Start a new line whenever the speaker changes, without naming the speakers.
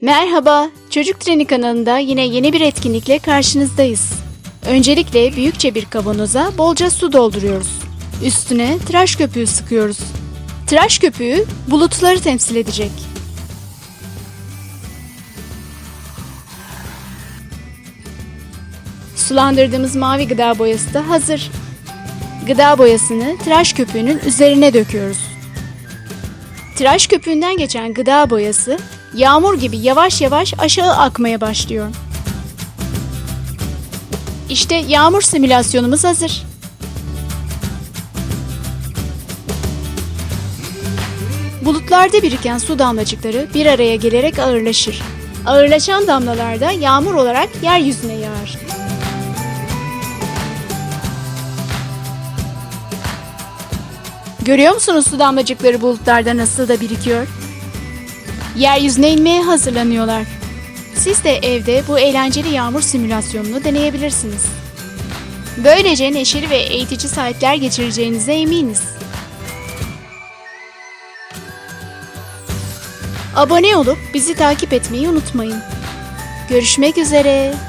Merhaba, Çocuk Treni kanalında yine yeni bir etkinlikle karşınızdayız. Öncelikle büyükçe bir kavanoza bolca su dolduruyoruz. Üstüne tıraş köpüğü sıkıyoruz. Tıraş köpüğü bulutları temsil edecek. Sulandırdığımız mavi gıda boyası da hazır. Gıda boyasını tıraş köpüğünün üzerine döküyoruz. Tıraş köpüğünden geçen gıda boyası yağmur gibi yavaş yavaş aşağı akmaya başlıyor. İşte yağmur simülasyonumuz hazır. Bulutlarda biriken su damlacıkları bir araya gelerek ağırlaşır. Ağırlaşan damlalar da yağmur olarak yeryüzüne yağar. Görüyor musunuz su damlacıkları bulutlarda nasıl da birikiyor? Yeryüzüne inmeye hazırlanıyorlar. Siz de evde bu eğlenceli yağmur simülasyonunu deneyebilirsiniz. Böylece neşeli ve eğitici saatler geçireceğinize eminiz. Abone olup bizi takip etmeyi unutmayın. Görüşmek üzere.